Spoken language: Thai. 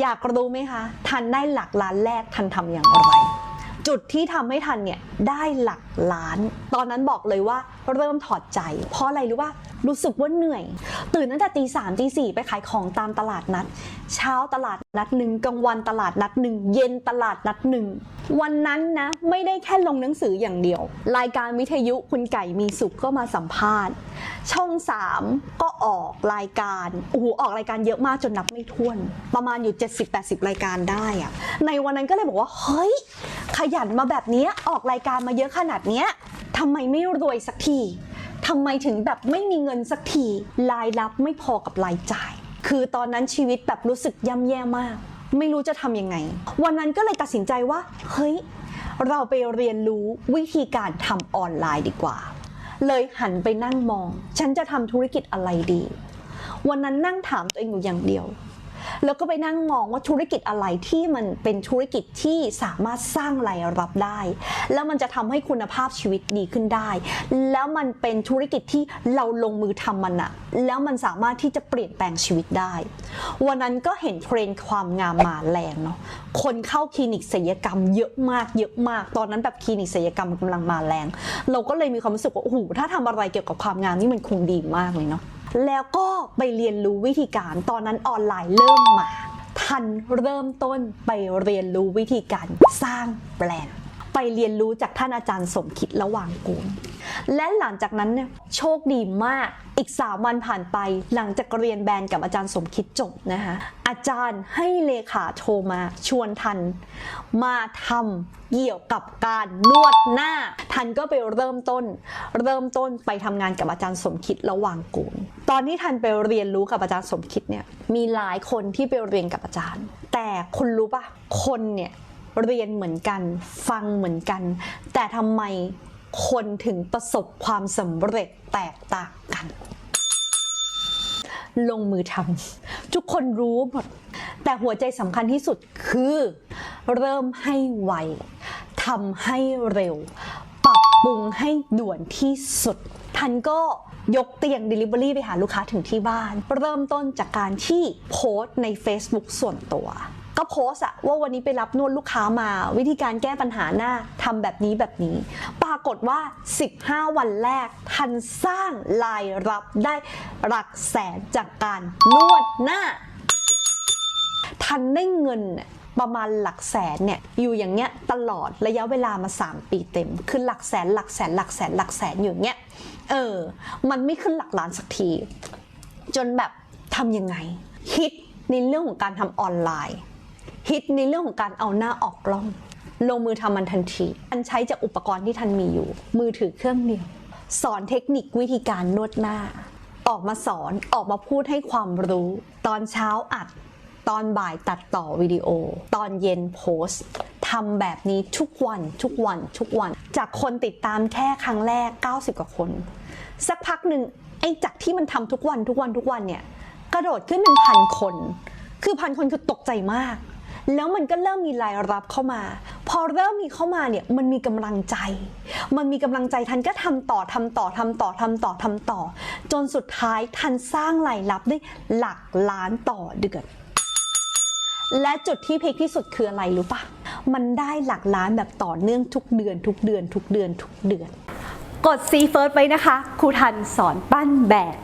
อยากรู้ไหมคะ ทันได้หลักล้านแรกทันทำอย่างไร จุดที่ทำให้ทันเนี่ยได้หลักล้าน ตอนนั้นบอกเลยว่าเริ่มถอดใจ เพราะอะไรรู้ว่ารู้สึกว่าเหนื่อย ตื่นตั้งแต่ตีสามตีสี่ไปขายของตามตลาดนัด เช้าตลาดนัดหนึ่งกลางวันตลาดนัดหนึ่งเย็นตลาดนัดหนึ่งวันนั้นนะไม่ได้แค่ลงหนังสืออย่างเดียว รายการวิทยุคุณไก่มีสุขก็มาสัมภาษณ์ ช่องสามก็ออกรายการโอ้โหออกรายการเยอะมากจนนับไม่ถ้วน ประมาณอยู่ 70-80 รายการได้อะในวันนั้นก็เลยบอกว่าเฮ้ย ขยันมาแบบนี้ออกรายการมาเยอะขนาดนี้ทำไมไม่รวยสักทีทำไมถึงแบบไม่มีเงินสักทีรายรับไม่พอกับรายจ่าย คือตอนนั้นชีวิตแบบรู้สึกย่ำแย่มาก ไม่รู้จะทำยังไง วันนั้นก็เลยตัดสินใจว่าเฮ้ยเราไปเรียนรู้วิธีการทำออนไลน์ดีกว่า เลยหันไปนั่งมอง ฉันจะทำธุรกิจอะไรดี วันนั้นนั่งถามตัวเองอยู่อย่างเดียว แล้วก็ไปนั่งมองว่าธุรกิจอะไรที่มันเป็นธุรกิจที่สามารถสร้างรายรับได้ แล้วมันจะทำให้คุณภาพชีวิตดีขึ้นได้ แล้วมันเป็นธุรกิจที่เราลงมือทำมันอะแล้วมันสามารถที่จะเปลี่ยนแปลงชีวิตได้ วันนั้นก็เห็นเทรนด์ความงามมาแรงเนาะคนเข้าคลินิกศัลยกรรมเยอะมากเยอะมาก ตอนนั้นแบบคลินิกศัลยกรรมกำลังมาแรง เราก็เลยมีความรู้สึกว่าโอ้โหถ้าทำอะไรเกี่ยวกับความงามนี่มันคงดีมากเลยเนาะ แล้วก็ไปเรียนรู้วิธีการ ตอนนั้นออนไลน์เริ่มมา ทันเริ่มต้นไปเรียนรู้วิธีการสร้างแบรนด์ ไปเรียนรู้จากท่านอาจารย์สมคิดระหว่างกูลและหลังจากนั้นเนี่ยโชคดีมากอีก 3 วันผ่านไปหลังจากเรียนแบรนด์กับอาจารย์สมคิดจบนะคะอาจารย์ให้เลขาโทรมาชวนทัน มาทำเกี่ยวกับการนวดหน้า ทันก็ไปเริ่มต้น เริ่มต้นไปทำงานกับอาจารย์สมคิดระหว่างกูลตอนที่ทันไปเรียนรู้กับอาจารย์สมคิดเนี่ยมีหลายคนที่ไปเรียนกับอาจารย์ แต่คุณรู้ปะคนเนี่ย เรียนเหมือนกัน ฟังเหมือนกัน แต่ทำไมคนถึงประสบความสำเร็จแตกต่างกัน ลงมือทำทุกคนรู้หมด แต่หัวใจสำคัญที่สุดคือ เริ่มให้ไวทำให้เร็ว ปรับปรุงให้ด่วนที่สุดทันก็ยกเตียง Delivery ไปหาลูกค้าถึงที่บ้าน เริ่มต้นจากการที่โพสต์ใน Facebook ส่วนตัว ก็โพสอะว่าวันนี้ไปรับนวดลูกค้ามา วิธีการแก้ปัญหาหน้าทำแบบนี้แบบนี้ ปรากฏว่า 15 วันแรกทันสร้างรายรับได้หลักแสนจากการนวดหน้า ทันได้เงินประมาณหลักแสนเนี่ยอยู่อย่างเงี้ยตลอดระยะเวลามา 3 ปีเต็ม คือหลักแสนหลักแสนหลักแสนหลักแสนอยู่อย่างเงี้ยเออ มันไม่ขึ้นหลักล้านสักที จนแบบทำยังไงฮิตในเรื่องของการทำออนไลน์ ฮิตในเรื่องของการเอาหน้าออกกล้อง ลงมือทำมันทันทีทันใช้จากอุปกรณ์ที่ทันมีอยู่ มือถือเครื่องเดียว สอนเทคนิควิธีการนวดหน้า ออกมาสอนออกมาพูดให้ความรู้ ตอนเช้าอัด ตอนบ่ายตัดต่อวิดีโอ ตอนเย็นโพสต์ทำแบบนี้ทุกวันทุกวันทุกวัน จากคนติดตามแค่ครั้งแรก 90 กว่าคน สักพักหนึ่งไอ้จากที่มันทำทุกวันทุกวันทุกวันเนี่ยกระโดดขึ้นเป็นพันคน คือพันคนคือตกใจมาก แล้วมันก็เริ่มมีรายรับเข้ามา พอเริ่มมีเข้ามาเนี่ยมันมีกำลังใจ มันมีกำลังใจทันก็ทำต่อทำต่อทำต่อทำต่อทำต่อ จนสุดท้ายทันสร้างรายรับได้หลักล้านต่อเดือนและจุดที่พีคที่สุดคืออะไรรู้ปะมันได้หลักล้านแบบต่อเนื่องทุกเดือน ทุกเดือน ทุกเดือน ทุกเดือน กดซีเฟิร์สไว้นะคะ ครูทันสอนปั้นแบบ